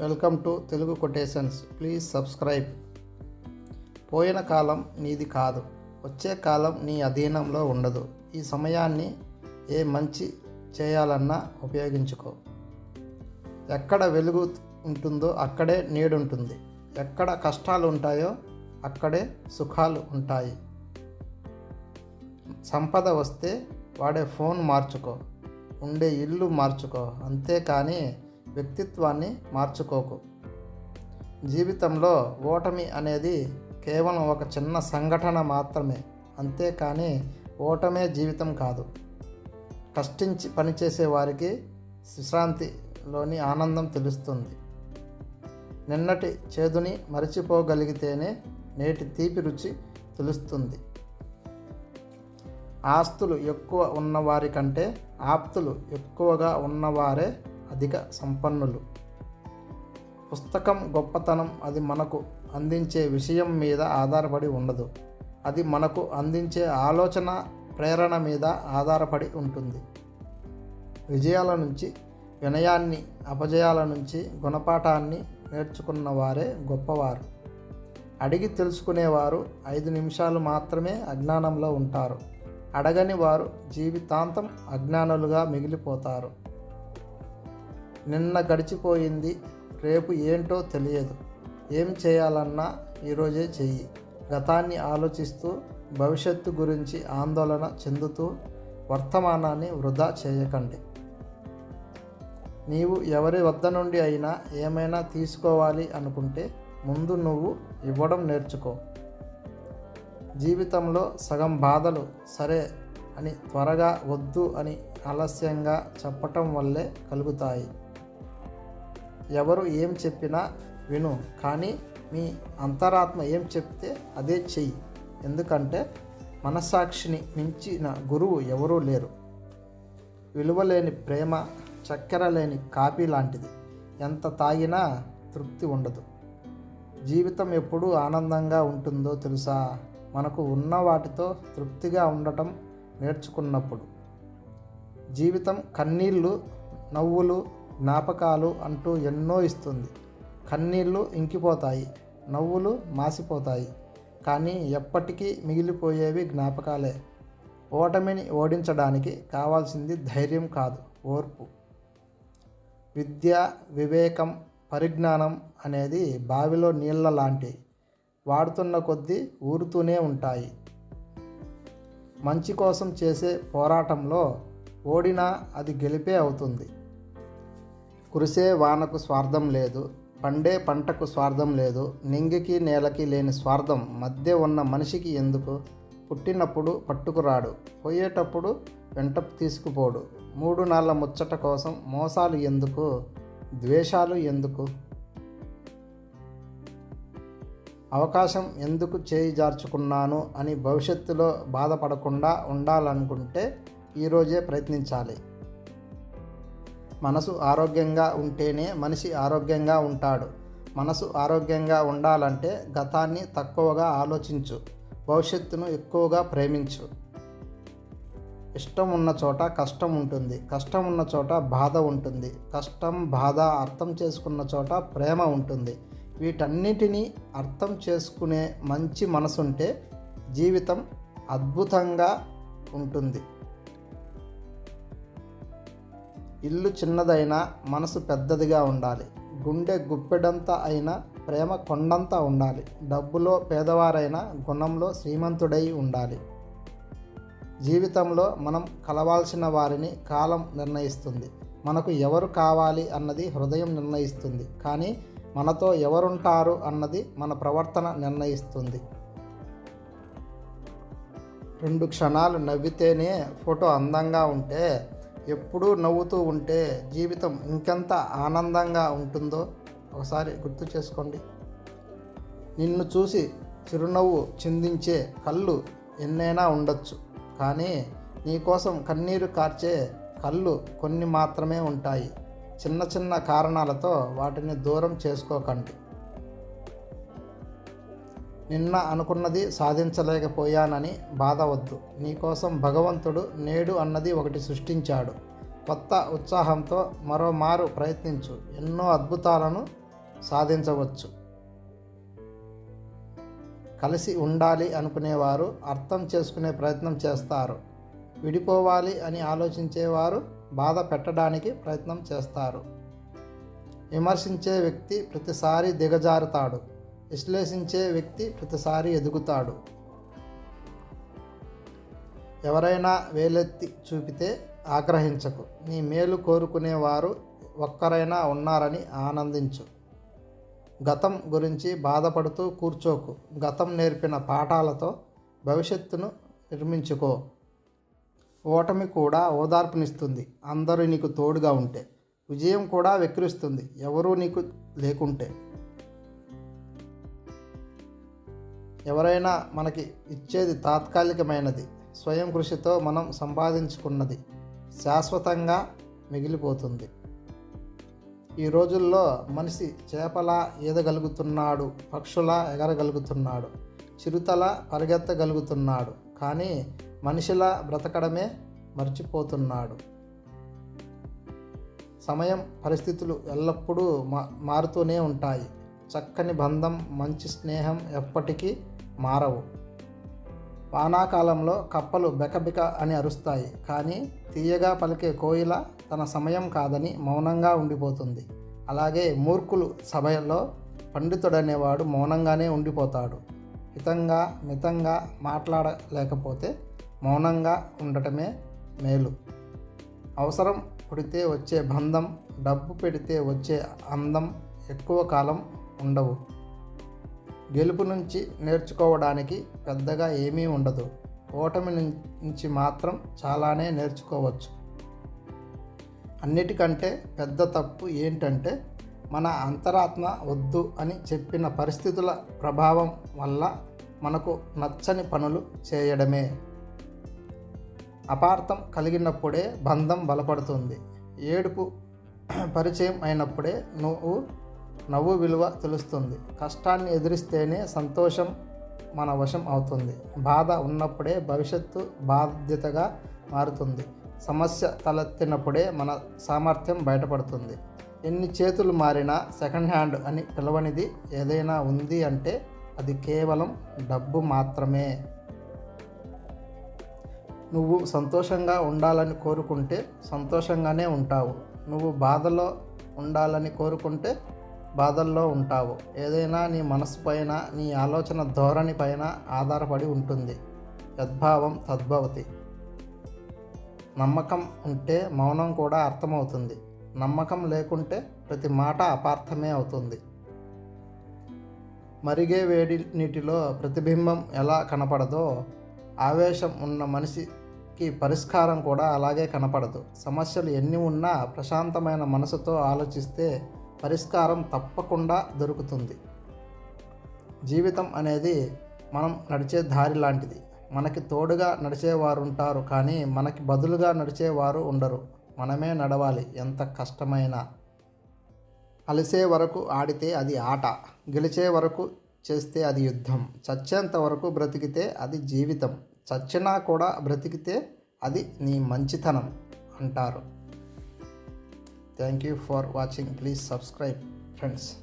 Welcome to Telugu quotations. Please subscribe. పోయిన కాలం నీది కాదు వచ్చే కాలం నీ అధీనంలో ఉండదు. ఈ సమయాన్ని ఏ మంచి చేయాలన్నా ఉపయోగించుకో. ఎక్కడ వెలుగు ఉంటుందో అక్కడే నీడుంటుంది. ఎక్కడ కష్టాలు ఉంటాయో అక్కడే సుఖాలు ఉంటాయి. సంపద వస్తే వాడే ఫోన్ మార్చుకో. ఉండే ఇల్లు మార్చుకో. అంతేకాని వ్యక్తిత్వాన్ని మార్చుకోకు. జీవితంలో ఓటమి అనేది కేవలం ఒక చిన్న సంఘటన మాత్రమే. అంతేకాని ఓటమే జీవితం కాదు. కష్టించి పనిచేసే వారికి విశ్రాంతిలోని ఆనందం తెలుస్తుంది. నిన్నటి చేదుని మరచిపోగలిగితేనే నేటి తీపి రుచి తెలుస్తుంది. ఆస్తులు ఎక్కువ ఉన్నవారి కంటే ఆప్తులు ఎక్కువగా ఉన్నవారే అధిక సంపన్నులు. పుస్తకం గొప్పతనం అది మనకు అందించే విషయం మీద ఆధారపడి ఉండదు. అది మనకు అందించే ఆలోచన ప్రేరణ మీద ఆధారపడి ఉంటుంది. విజయాల నుంచి వినయాన్ని అపజయాల నుంచి గుణపాఠాన్ని నేర్చుకున్న వారే గొప్పవారు. అడిగి తెలుసుకునేవారు ఐదు నిమిషాలు మాత్రమే అజ్ఞానంలో ఉంటారు. అడగని వారు జీవితాంతం అజ్ఞానులుగా మిగిలిపోతారు. నిన్న గడిచిపోయింది రేపు ఏంటో తెలియదు. ఏం చేయాలన్నా ఈరోజే చెయ్యి. గతాన్ని ఆలోచిస్తూ భవిష్యత్తు గురించి ఆందోళన చెందుతూ వర్తమానాన్ని వృధా చేయకండి. నీవు ఎవరి వద్ద నుండి అయినా ఏమైనా తీసుకోవాలి అనుకుంటే ముందు నువ్వు ఇవ్వడం నేర్చుకో. జీవితంలో సగం బాధలు సరే అని త్వరగా వద్దు అని ఆలస్యంగా చెప్పటం వల్లే కలుగుతాయి. ఎవరు ఏం చెప్పినా విను కానీ మీ అంతరాత్మ ఏం చెప్తే అదే చెయ్యి. ఎందుకంటే మనస్సాక్షిని మించిన గురువు ఎవరూ లేరు. విలువలేని ప్రేమ చక్కెర లేని కాపీ లాంటిది. ఎంత తాగినా తృప్తి ఉండదు. జీవితం ఎప్పుడు ఆనందంగా ఉంటుందో తెలుసా? మనకు ఉన్న వాటితో తృప్తిగా ఉండటం నేర్చుకున్నప్పుడు. జీవితం కన్నీళ్ళు నవ్వులు జ్ఞాపకాలు అంటూ ఎన్నో ఇస్తుంది. కన్నీళ్ళు ఇంకిపోతాయి నవ్వులు మాసిపోతాయి. కానీ ఎప్పటికీ మిగిలిపోయేవి జ్ఞాపకాలే. ఓటమిని ఓడించడానికి కావాల్సింది ధైర్యం కాదు ఓర్పు. విద్య వివేకం పరిజ్ఞానం అనేది బావిలో నీళ్ళ లాంటి వాడుతున్న కొద్దీ ఊరుతూనే ఉంటాయి. మంచి కోసం చేసే పోరాటంలో ఓడినా అది గెలిపే అవుతుంది. కురిసే వానకు స్వార్థం లేదు పండే పంటకు స్వార్థం లేదు నింగికి నేలకి లేని స్వార్థం మధ్య ఉన్న మనిషికి ఎందుకు? పుట్టినప్పుడు పట్టుకురాడు పోయేటప్పుడు వెంట తీసుకుపోడు. మూడు నాళ్ళ ముచ్చట కోసం మోసాలు ఎందుకు? ద్వేషాలు ఎందుకు? అవకాశం ఎందుకు చేయి జార్చుకున్నాను అని భవిష్యత్తులో బాధపడకుండా ఉండాలనుకుంటే ఈరోజే ప్రయత్నించాలి. మనసు ఆరోగ్యంగా ఉంటేనే మనిషి ఆరోగ్యంగా ఉంటాడు. మనసు ఆరోగ్యంగా ఉండాలంటే గతాన్ని తక్కువగా ఆలోచించు. భవిష్యత్తును ఎక్కువగా ప్రేమించు. ఇష్టం ఉన్న చోట కష్టం ఉంటుంది. కష్టం ఉన్న చోట బాధ ఉంటుంది. కష్టం బాధ అర్థం చేసుకున్న చోట ప్రేమ ఉంటుంది. వీటన్నిటినీ అర్థం చేసుకునే మంచి మనసుంటే జీవితం అద్భుతంగా ఉంటుంది. ఇల్లు చిన్నదైనా మనసు పెద్దదిగా ఉండాలి. గుండె గుప్పెడంతా అయినా ప్రేమ కొండంతా ఉండాలి. డబ్బులో పేదవారైనా గుణంలో శ్రీమంతుడై ఉండాలి. జీవితంలో మనం కలవాల్సిన వారిని కాలం నిర్ణయిస్తుంది. మనకు ఎవరు కావాలి అన్నది హృదయం నిర్ణయిస్తుంది. కానీ మనతో ఎవరుంటారు అన్నది మన ప్రవర్తన నిర్ణయిస్తుంది. రెండు క్షణాలు నవ్వితేనే ఫోటో అందంగా ఉంటే ఎప్పుడూ నవ్వుతూ ఉంటే జీవితం ఇంకెంత ఆనందంగా ఉంటుందో ఒకసారి గుర్తు చేసుకోండి. నిన్ను చూసి చిరునవ్వు చిందించే కళ్ళు ఎన్నైనా ఉండొచ్చు కానీ నీకోసం కన్నీరు కార్చే కళ్ళు కొన్ని మాత్రమే ఉంటాయి. చిన్న చిన్న కారణాలతో వాటిని దూరం చేసుకోకండి. నిన్న అనుకున్నది సాధించలేకపోయానని బాధవద్దు. నీకోసం భగవంతుడు నేడు అన్నది ఒకటి సృష్టించాడు. కొత్త ఉత్సాహంతో మరోమారు ప్రయత్నించు. ఎన్నో అద్భుతాలను సాధించవచ్చు. కలిసి ఉండాలి అనుకునేవారు అర్థం చేసుకునే ప్రయత్నం చేస్తారు. విడిపోవాలి అని ఆలోచించేవారు బాధ పెట్టడానికి ప్రయత్నం చేస్తారు. విమర్శించే వ్యక్తి ప్రతిసారి దిగజారుతాడు. విశ్లేషించే వ్యక్తి ప్రతిసారి ఎదుగుతాడు. ఎవరైనా వేలెత్తి చూపితే ఆగ్రహించకు. నీ మేలు కోరుకునేవారు ఒక్కరైనా ఉన్నారని ఆనందించు. గతం గురించి బాధపడుతూ కూర్చోకు. గతం నేర్పిన పాఠాలతో భవిష్యత్తును నిర్మించుకో. ఓటమి కూడా ఓదార్పునిస్తుంది. అందరూ నీకు తోడుగా ఉంటే. విజయం కూడా వెక్కిరిస్తుంది. ఎవరూ నీకు లేకుంటే. ఎవరైనా మనకి ఇచ్చేది తాత్కాలికమైనది స్వయం కృషితో మనం సంపాదించుకున్నది శాశ్వతంగా మిగిలిపోతుంది. ఈ రోజుల్లో మనిషి చేపలా ఈదగలుగుతున్నాడు పక్షులా ఎగరగలుగుతున్నాడు చిరుతల పరిగెత్తగలుగుతున్నాడు కానీ మనిషిలా బ్రతకడమే మర్చిపోతున్నాడు. సమయం పరిస్థితులు ఎల్లప్పుడూ మా మారుతూనే ఉంటాయి. చక్కని బంధం మంచి స్నేహం ఎప్పటికీ మారవు. వానాకాలంలో కప్పలు బెకబిక అని అరుస్తాయి కానీ తీయగా పలికే కోయిల తన సమయం కాదని మౌనంగా ఉండిపోతుంది. అలాగే మూర్ఖులు సభలో పండితుడనేవాడు మౌనంగానే ఉండిపోతాడు. హితంగా మితంగా మాట్లాడలేకపోతే మౌనంగా ఉండటమే మేలు. అవసరం పుడితే వచ్చే బంధం డబ్బు పెడితే వచ్చే అందం ఎక్కువ కాలం ఉండవు. గెలుపు నుంచి నేర్చుకోవడానికి పెద్దగా ఏమీ ఉండదు. ఓటమి నుంచి మాత్రం చాలానే నేర్చుకోవచ్చు. అన్నిటికంటే పెద్ద తప్పు ఏంటంటే మన అంతరాత్మ వద్దు అని చెప్పిన పరిస్థితుల ప్రభావం వల్ల మనకు నచ్చని పనులు చేయడమే. అపార్థం కలిగినప్పుడే బంధం బలపడుతుంది. ఏడుపు పరిచయం అయినప్పుడే నువ్వు నవ్వు విలువ తెలుస్తుంది. కష్టాన్ని ఎదురిస్తేనే సంతోషం మన వశం అవుతుంది. బాధ ఉన్నప్పుడే భవిష్యత్తు బాధ్యతగా మారుతుంది. సమస్య తలెత్తినప్పుడే మన సామర్థ్యం బయటపడుతుంది. ఎన్ని చేతులు మారినా సెకండ్ హ్యాండ్ అని పిలవనిది ఏదైనా ఉంది అంటే అది కేవలం డబ్బు మాత్రమే. నువ్వు సంతోషంగా ఉండాలని కోరుకుంటే సంతోషంగానే ఉంటావు. నువ్వు బాధలో ఉండాలని కోరుకుంటే బాధల్లో ఉంటావు. ఏదైనా నీ మనసు పైన నీ ఆలోచన ధోరణి పైన ఆధారపడి ఉంటుంది. యద్భావం తద్భవతి. నమ్మకం ఉంటే మౌనం కూడా అర్థమవుతుంది. నమ్మకం లేకుంటే ప్రతి మాట అపార్థమే అవుతుంది. మరిగే వేడి నీటిలో ప్రతిబింబం ఎలా కనపడదో ఆవేశం ఉన్న మనిషికి పరిష్కారం కూడా అలాగే కనపడదు. సమస్యలు ఎన్ని ఉన్నా ప్రశాంతమైన మనసుతో ఆలోచిస్తే పరిష్కారం తప్పకుండా దొరుకుతుంది. జీవితం అనేది మనం నడిచే దారి లాంటిది. మనకి తోడుగా నడిచేవారు ఉంటారు కానీ మనకి బదులుగా నడిచేవారు ఉండరు. మనమే నడవాలి ఎంత కష్టమైనా. అలిసే వరకు ఆడితే అది ఆట గెలిచే వరకు చేస్తే అది యుద్ధం చచ్చేంత వరకు బ్రతికితే అది జీవితం చచ్చినా కూడా బ్రతికితే అది నీ మంచితనం అంటారు. Thank you for watching. Please subscribe, friends.